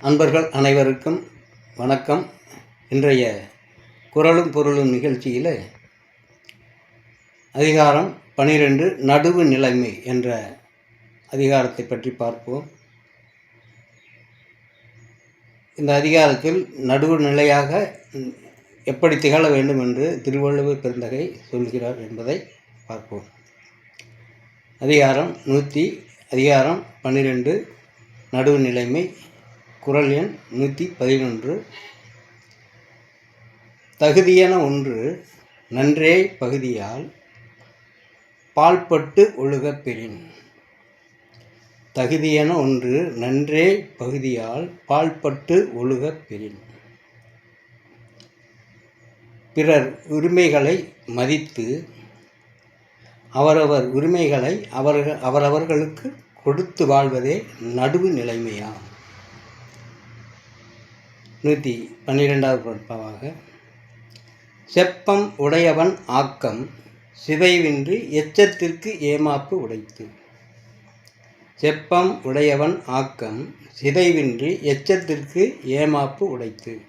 அன்பர்கள் அனைவருக்கும் வணக்கம். இன்றைய குரலும் பொருளும் நிகழ்ச்சியில் அதிகாரம் பனிரெண்டு நடுவு நிலைமை என்ற அதிகாரத்தை பற்றி பார்ப்போம். இந்த அதிகாரத்தில் நடுவு நிலையாக எப்படி திகழ வேண்டும் என்று திருவள்ளுவர் பெருந்தகை சொல்கிறார் என்பதை பார்ப்போம். அதிகாரம் நூற்றி அதிகாரம் பன்னிரெண்டு நடுவு நிலைமை குரல் எண் நூற்றி பதினொன்று. தகுதியென ஒன்று நன்றே பகுதியால் பால்பட்டு ஒழுகப் பெறின். தகுதியென ஒன்று நன்றே பகுதியால் பால்பட்டு ஒழுகப் பெறின். பிறர் உரிமைகளை மதித்து அவரவர் உரிமைகளை அவர்கள் அவரவர்களுக்கு கொடுத்து வாழ்வதே நடுவு நிலைமையாம். நூற்றி பன்னிரெண்டாவது பொருட்பாவாக செப்பம் உடையவன் ஆக்கம் சிதைவின்றி எச்சத்திற்கு ஏமாப்பு உடைத்து. செப்பம் உடையவன் ஆக்கம் சிதைவின்றி எச்சத்திற்கு ஏமாப்பு உடைத்து.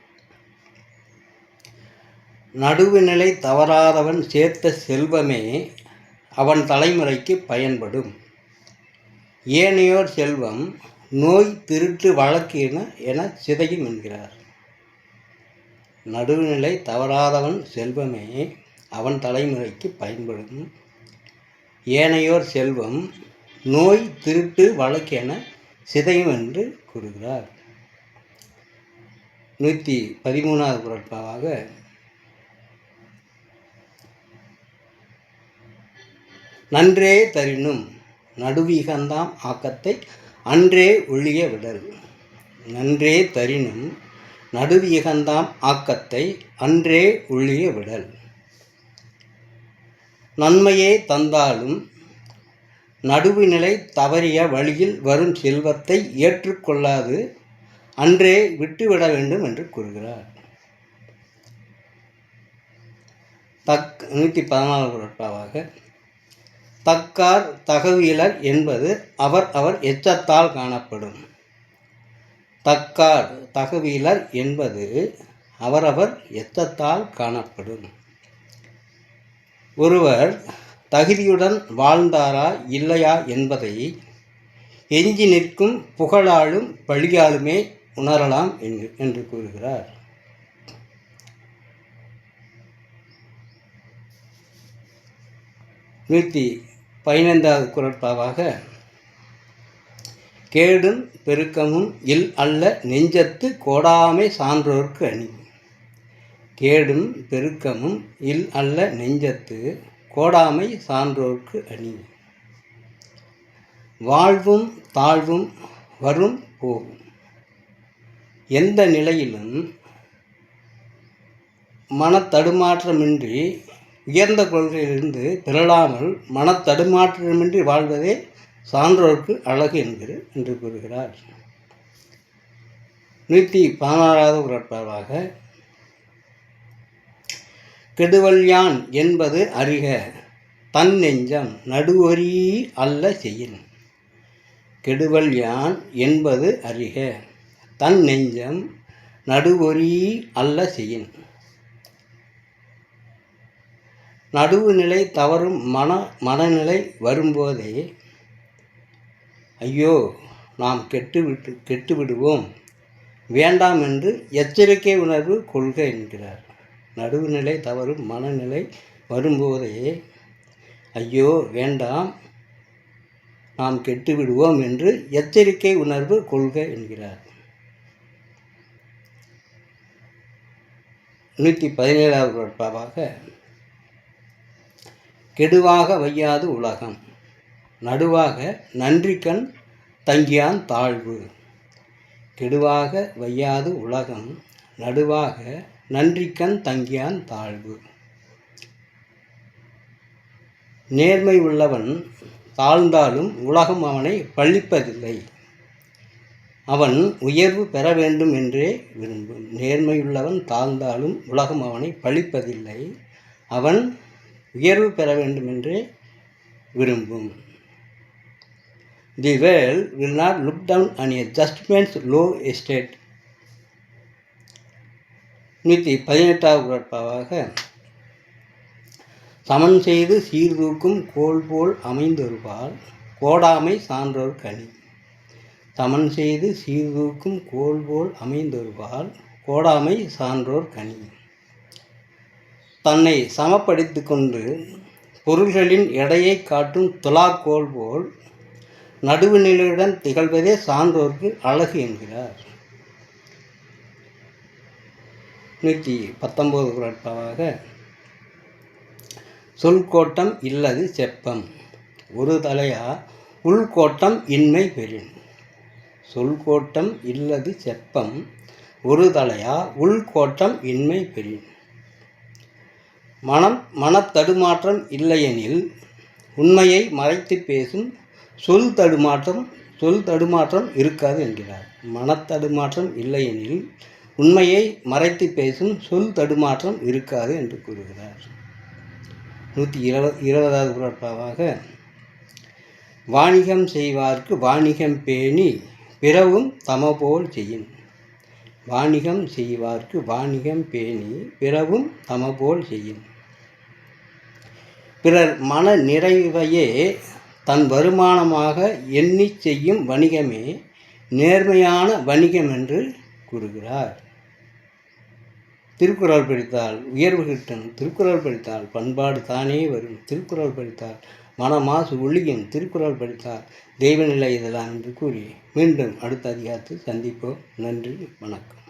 நடுவுநிலை தவறாதவன் சேர்த்த செல்வமே அவன் தலைமுறைக்கு பயன்படும். ஏனையோர் செல்வம் நோய் திருட்டு வழக்கு என சிதையும் என்கிறார். நடுவுநிலை தவறாதவன் செல்வமே அவன் தலைமுறைக்கு பயன்படும். ஏனையோர் செல்வம் நோய் திருட்டு வழக்கென சிதையும் என்று கூறுகிறார். நூற்றி பதிமூணாவது குரட்பாவாக நன்றே தரினும் நடுவீகந்தாம் ஆக்கத்தை அன்றே ஒழிய விடல். நன்றே தரினும் நடுவியகந்தாம் ஆக்கத்தை அன்றே உள்ளிய விடல். நன்மையே தந்தாலும் நடுவுநிலை தவறிய வழியில் வரும் செல்வத்தை ஏற்றுக்கொள்ளாது அன்றே விட்டுவிட வேண்டும் என்று கூறுகிறார். தக் நூற்றி பதினாலு குரட்பாவாக தக்கார் தகவியலர் என்பது அவர் அவர் எச்சத்தால் காணப்படும். தக்கார் தகவியலர் என்பது அவரவர் எத்தத்தால் காணப்படும்? ஒருவர் தகுதியுடன் வாழ்ந்தாரா இல்லையா என்பதை எஞ்சி நிற்கும் புகழாலும் பழியாலுமே உணரலாம் என்று என்று கூறுகிறார். நூற்றி பதினைந்தாவது குரட்பாவாக கேடும் பெருக்கமும் இல் அல்ல நெஞ்சத்து கோடாமை சான்றோர்க்கு அணி. கேடும் பெருக்கமும் இல் அல்ல நெஞ்சத்து கோடாமை சான்றோர்க்கு அணி. வாழ்வும் தாழ்வும் வரும் போகும். எந்த நிலையிலும் மனத்தடுமாற்றமின்றி உயர்ந்த கொள்கையிலிருந்து பிறழாமல் மனத்தடுமாற்றமின்றி வாழ்வதே சான்றோர்க்கு அழகு என்கிறேன் என்று கூறுகிறார். நூற்றி பதினாறாவது உரட்பாவாக கெடுவல்யான் என்பது அறிக தன் நெஞ்சம் நடுவரி அல்ல செய்யின். கெடுவல் யான் என்பது அறிக தன் நெஞ்சம் நடுவொரி அல்ல செய்யின். நடுவுநிலை தவறும் மன மனநிலை வரும்போதே ஐயோ நாம் கெட்டுவிட்டு கெட்டுவிடுவோம் வேண்டாம் என்று எச்சரிக்கை உணர்வு கொள்க என்கிறார். நடுவுநிலை தவறும் மனநிலை வரும்போதே ஐயோ வேண்டாம் நாம் கெட்டுவிடுவோம் என்று எச்சரிக்கை உணர்வு கொள்க என்கிறார். நூற்றி பதினேழாவது பாவாக கெடுவாக வையாது உலகம். நடுவாக நன்றிக்கண் தங்கியான் தாழ்வு. கெடுவாக வையாது உலகம் நடுவாக நன்றிக்கண் தங்கியான் தாழ்வு. நேர்மை உள்ளவன் தாழ்ந்தாலும் உலகம் அவனை பழிப்பதில்லை. அவன் உயர்வு பெற வேண்டும் என்றே விரும்பும். நேர்மையுள்ளவன் தாழ்ந்தாலும் உலகம் அவனை பழிப்பதில்லை. அவன் உயர்வு பெற வேண்டும் என்றே விரும்பும். The world will not look down on a just man's low estate நூற்றி பதினெட்டாவது குரட்பாவாக சமன் செய்து சீர்தூக்கும் கோல் போல் அமைந்தொருபால் கோடாமை சான்றோர் கனி. சமன் செய்து சீர்தூக்கும் கோல் போல் அமைந்தொருபால் கோடாமை சான்றோர் கனி. தன்னை சமப்படுத்தி கொண்டு பொருள்களின் எடையை காட்டும் துலாக்கோல் போல் நடுவுநிலையுடன் திகழ்வதே சான்றோர்க்கு அழகு என்கிறார். நூற்றி பத்தொம்போது குரட்பாவாக சொல்கோட்டம் இல்லது செப்பம் ஒரு தலையா உள்கோட்டம் இன்மை பெறின் சொல்கோட்டம் இல்லது செப்பம் ஒரு தலையா உள்கோட்டம் இன்மை பெறின் மனம் மனத்தடுமாற்றம் இல்லையெனில் உண்மையை மறைத்து பேசும் சொல் தடுமாற்றம் சொல் தடுமாற்றம் இருக்காது என்கிறார். மனத்தடுமாற்றம் இல்லையெனில் உண்மையை மறைத்து பேசும் சொல் தடுமாற்றம் இருக்காது என்று கூறுகிறார். நூற்றி இருபது இருபதாவது குரட்பாவாக வாணிகம் செய்வார்க்கு வாணிகம் பேணி பிறவும் தமபோல் செய்யும். வாணிகம் செய்வார்க்கு வாணிகம் பேணி பிறவும் தமபோல் செய்யும். பிறர் மன நிறைவையே தன் வருமானமாக எண்ணி செய்யும் வணிகமே நேர்மையான வணிகம் என்று கூறுகிறார். திருக்குறள் படித்தால் உயர்வு கிட்டும். திருக்குறள் படித்தால் பண்பாடு தானே வரும். திருக்குறள் படித்தால் மனமாசு ஒளியும் திருக்குறள் படித்தால் தெய்வநிலை இதெல்லாம் என்று கூறி மீண்டும் அடுத்த அதிகாரத்தில் சந்திப்போம். நன்றி. வணக்கம்.